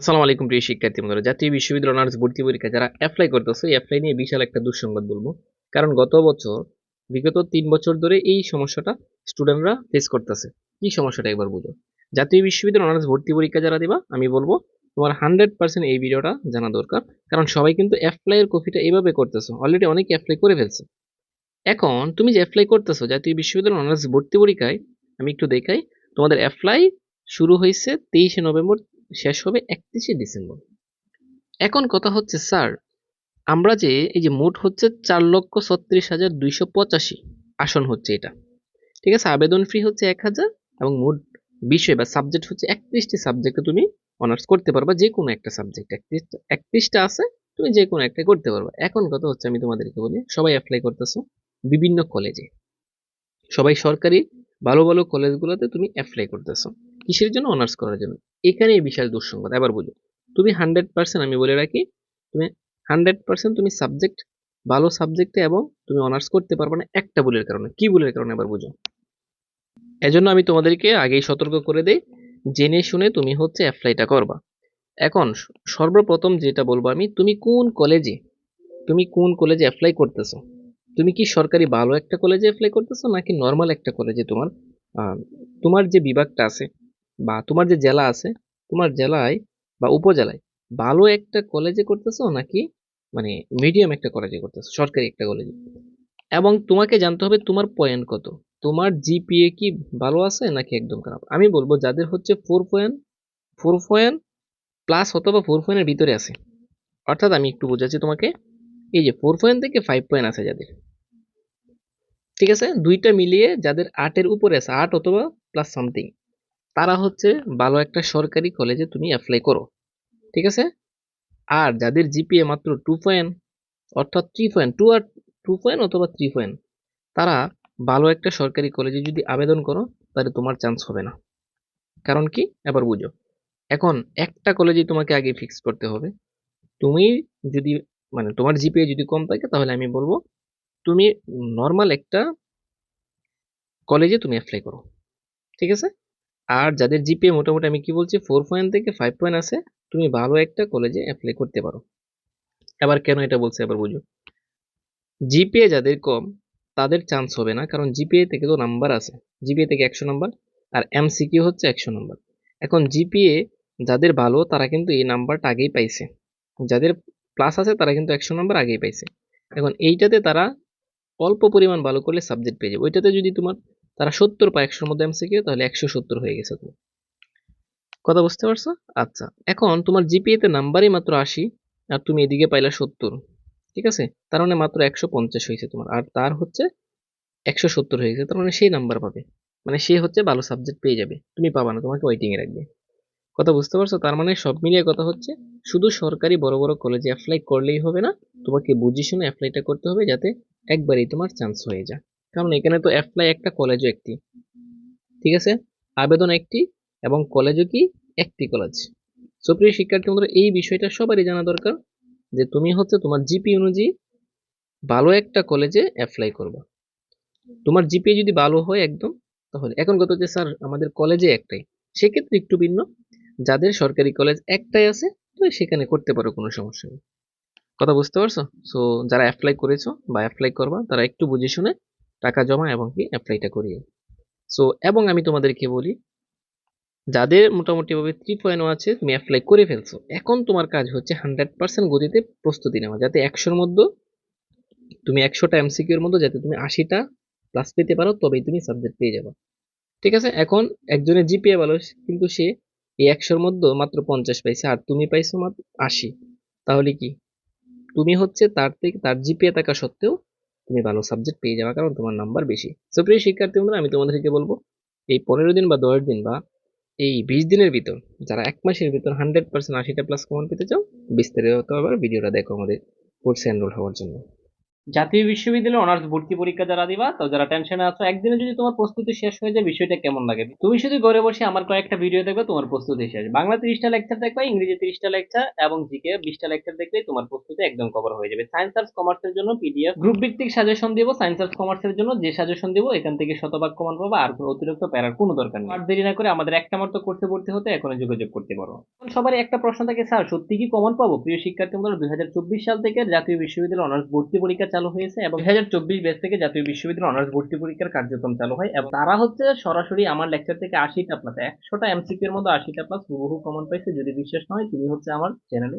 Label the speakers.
Speaker 1: আসসালামু আলাইকুম প্রিয় শিক্ষার্থী বন্ধুরা, জাতীয় বিশ্ববিদ্যালয় অনার্স ভর্তি পরীক্ষা যারা অ্যাপ্লাই করতেছে অ্যাপ্লাই নিয়ে বিশাল একটা দুঃসংবাদ বলব। কারণ গত বছর, বিগত তিন বছর ধরে এই সমস্যাটা স্টুডেন্টরা ফেস করতেছে। কি সমস্যাটা একবার বুঝো জাতীয় বিশ্ববিদ্যালয় অনার্স ভর্তি পরীক্ষা যারা দিবা, আমি বলব, তোমার হান্ড্রেড পার্সেন্ট এই ভিডিওটা জানা দরকার। কারণ সবাই কিন্তু অ্যাপ্লাইয়ের কপিটা এইভাবে করতেছো অলরেডি অনেকে অ্যাপ্লাই করে ফেলছে। এখন, তুমি যে অ্যাপ্লাই করতেছো জাতীয় বিশ্ববিদ্যালয় অনার্স ভর্তি পরীক্ষায়, আমি একটু দেখাই, তোমাদের অ্যাপ্লাই শুরু হয়েছে তেইশে নভেম্বর শেষ হবে একত্রিশে ডিসেম্বর। এখন কথা হচ্ছে, স্যার, আমরা যে, এই যে মোট হচ্ছে চার লক্ষ ছত্রিশ হাজার দুইশো পঁচাশি আসন হচ্ছে এটা। ঠিক আছে, আবেদন ফি হচ্ছে এক হাজার এবং মোট বিষয় বা সাবজেক্ট হচ্ছে একত্রিশটি সাবজেক্টে তুমি অনার্স করতে পারবা, যে কোনো একটা সাবজেক্ট একত্রিশটা একত্রিশটা আছে, তুমি যে কোনো একটা করতে পারবা। এখন কথা হচ্ছে, আমি তোমাদেরকে বলি, সবাই অ্যাপ্লাই করতেছো বিভিন্ন কলেজে সবাই সরকারি, ভালো ভালো কলেজগুলোতে তুমি অ্যাপ্লাই করতেছো। কিসের জন্য অনার্স করার জন্য? এখানে বিশাল দুঃসংবাদ। এবার বুঝো, তুমি হান্ড্রেড পার্সেন্ট আমি বলে রাখি, তুমি হান্ড্রেড পার্সেন্ট তুমি সাবজেক্ট ভালো সাবজেক্টে এবং তুমি অনার্স করতে পারবে না একটা ভুলের কারণে। কি ভুলের কারণে? এবার বুঝো। এজন্য আমি তোমাদেরকে আগেই সতর্ক করে দেই, জেনে শুনে তুমি হচ্ছে অ্যাপ্লাইটা করবা। এখন সর্বপ্রথম যেটা বলব আমি, তুমি কোন কলেজে তুমি কোন কলেজে অ্যাপ্লাই করতেছো? তুমি কি সরকারি ভালো একটা কলেজে অ্যাপ্লাই করতেছো নাকি নর্মাল একটা কলেজে তোমার তোমার যে বিভাগটা আছে বা তোমার যে জেলা আছে, তোমার জেলায় বা উপজেলায় ভালো একটা কলেজে করতেছো নাকি মানে মিডিয়াম একটা কলেজে করতেছো, সরকারি একটা কলেজে এবং তোমাকে জানতে হবে তোমার পয়েন্ট কত। তোমার জিপিএ কি ভালো আছে নাকি একদম খারাপ? আমি বলব যাদের হচ্ছে four point four point plus অথবা ফোর পয়েন্টের ভিতরে আছে। অর্থাৎ আমি একটু বোঝাচ্ছি তোমাকে, এই যে ফোর পয়েন্ট থেকে ফাইভ পয়েন্ট আছে যাদের। ঠিক আছে? দুইটা মিলিয়ে যাদের আটের উপরে আছে, আট অথবা প্লাস সামথিং তারা হচ্ছে ভালো একটা সরকারি কলেজে তুমি অ্যাপ্লাই করো। ঠিক আছে? আর যাদের জিপিএ মাত্র টু পয়েন্ট অর্থাৎ থ্রি পয়েন্ট টু আর টু পয়েন্ট অথবা থ্রি পয়েন্ট তারা ভালো একটা সরকারি কলেজে যদি আবেদন করো, তাহলে তোমার চান্স হবে না। কারণ কি? এবার বুঝো। এখন একটা কলেজে তোমাকে আগে ফিক্স করতে হবে। তুমি যদি মানে তোমার জিপিএ যদি কম থাকে, তাহলে আমি বলব তুমি নর্মাল একটা কলেজে তুমি অ্যাপ্লাই করো। ঠিক আছে? আর যাদের জিপিএ মোটামুটি আমি কি বলছি ফোর পয়েন্ট থেকে ফাইভ পয়েন্ট আছে, তুমি ভালো একটা কলেজে অ্যাপ্লাই করতে পারো। এবার কেন এটা বলছে এবার বুঝো। জিপিএ যাদের কম, তাদের চান্স হবে না, কারণ জিপিএ থেকে তো নাম্বার আছে। জিপিএ থেকে একশো নাম্বার আর এমসিকিউ হচ্ছে একশো নাম্বার এখন জিপিএ যাদের ভালো, তারা কিন্তু এই নাম্বারটা আগেই পাইছে। যাদের প্লাস আছে, তারা কিন্তু একশো নাম্বার আগেই পাইছে। এখন এইটাতে তারা অল্প পরিমাণ ভালো করলে সাবজেক্ট পেয়ে যাবে। ওইটাতে যদি তোমার তারা সত্তর পায় একশোর মধ্যে এমসিকিউ তাহলে একশো সত্তর হয়ে গেছে তোমার। কথা বুঝতে পারছ? আচ্ছা এখন তোমার জিপিএ তে নাম্বারই মাত্র আশি, আর তুমি এদিকে পাইলা সত্তর, ঠিক আছে? তার মানে মাত্র একশো পঞ্চাশ হয়েছে তোমার, আর তার হচ্ছে একশো সত্তর হয়ে গেছে, তার মানে সেই নাম্বার পাবে। মানে সে হচ্ছে ভালো সাবজেক্ট পেয়ে যাবে, তুমি পাবা না, তোমাকে ওয়েটিংয়ে রাখবে। কথা বুঝতে পারছ? তার মানে সব মিলিয়ে কথা হচ্ছে, শুধু সরকারি বড় বড় কলেজে অ্যাপ্লাই করলেই হবে না, তোমাকে বুঝে শুনে অ্যাপ্লাইটা করতে হবে, যাতে একবারেই তোমার চান্স হয়ে যায়। কারণ এখানে তো অ্যাপ্লাই একটা কলেজও একটি। ঠিক আছে? আবেদন একটি এবং কলেজও কি? একটি কলেজ সো প্রিয় শিক্ষার্থী বন্ধুরা, এই বিষয়টা সবারই জানা দরকার যে তুমি হচ্ছে তোমার জিপি অনুযায়ী ভালো একটা কলেজে অ্যাপ্লাই করবা। তোমার জিপি যদি ভালো হয় একদম, তাহলে এখন কত হচ্ছে স্যার আমাদের কলেজে একটাই, সেক্ষেত্রে একটু ভিন্ন। যাদের সরকারি কলেজ একটাই আছে তো সেখানে করতে পারো কোনো সমস্যা নেই। কথা বুঝতে পারছ? সো যারা অ্যাপ্লাই করেছ বা অ্যাপ্লাই করবা, তারা একটু বুঝে শুনে টাকা জমা এবং কি অ্যাপ্লাইটা করিয়ে। সো এবং আমি তোমাদেরকে বলি, যাদের মোটামুটি ভাবে থ্রি পয়েন্ট আছে, তুমি অ্যাপ্লাই করে ফেলছো। এখন তোমার কাজ হচ্ছে হান্ড্রেড পার্সেন্ট গতিতে প্রস্তুতি নেওয়া। যাতে একশোর মধ্যে, তুমি একশোটা এমসিকিউর মধ্যে, যাতে তুমি আশিটা প্লাস পেতে পারো, তবেই তুমি সাবজেক্ট পেয়ে যাবে। ঠিক আছে? এখন একজনের জিপিএ ভালো, কিন্তু সে এই একশোর মধ্যে মাত্র পঞ্চাশ পাইছে, আর তুমি পাইছো মাত্র আশি। তাহলে কি? তুমি হচ্ছে তার থেকে, তার জিপিএ থাকা সত্ত্বেও তুমি ভালো সাবজেক্ট পেয়ে যাবে, কারণ তোমার নাম্বার বেশি। সো প্রিয় শিক্ষার্থী বন্ধুরা, আমি তোমাদেরকে বলব, এই পনেরো দিন বা দশ দিন বা এই বিশ দিনের ভিতর, যারা এক মাসের ভিতর হান্ড্রেড পার্সেন্ট আশিটা প্লাস কমন পেতে চাও, বিস্তারিত আবার ভিডিওটা দেখো আমাদের কোর্সে এনরোল হওয়ার জন্য। জাতীয় বিশ্ববিদ্যালয়ে অনার্স ভর্তি পরীক্ষা যারা দিবা, তো যারা টেনশনে আছো, একদিনে যদি তোমার প্রস্তুতি শেষ হয়ে যায়, বিষয়টা কেমন লাগে? তুমি শুধু ঘরে বসে আমার কয়েকটা ভিডিও দেখবে, তোমার প্রস্তুতি শেষ বাংলা তিরিশটা লেকচার দেখবা, ইংরেজি তিরিশটা লেকচার এবং জিকে বিশটা লেকচার দেখলেই তোমার প্রস্তুতি একদম কভার হয়ে যাবে। সায়েন্স আর্টস কমার্সের জন্য পিডিএফ গ্রুপ ভিত্তিক সাজেশন দিব সায়েন্স আর্টস কমার্সের জন্য যে সাজেশন দিব, এখান থেকে শতভাগ কমান পাবো, আর অতিরিক্ত প্যারার কোনো দরকার নেই। আর দেরি না করে আমাদের একটা মাত্র করতে ভর্তি হতে এখনই যোগাযোগ করতে পারো। এখন সবার একটা প্রশ্ন থাকে, স্যার, সত্যি কি কমন পাবো? প্রিয় শিক্ষার্থী দুই হাজার চব্বিশ সাল থেকে জাতীয় বিশ্ববিদ্যালয় অনার্স ভর্তি পরীক্ষা চালু হয়েছে এবং দুই হাজার চব্বিশ ব্যাচ থেকে জাতীয় বিশ্ববিদ্যালয় অনার্স ভর্তি পরীক্ষার কার্যক্রম চালু হয় এবং তারা হচ্ছে সরাসরি আমার লেকচার থেকে আশিটা প্লাস একশোটা এমসিকিউ এর মধ্যে আশিটা প্লাস হুবহু কমন পাইছে, যদি বিশ্বাস না হয়, তুমি হচ্ছে আমার চ্যানেলে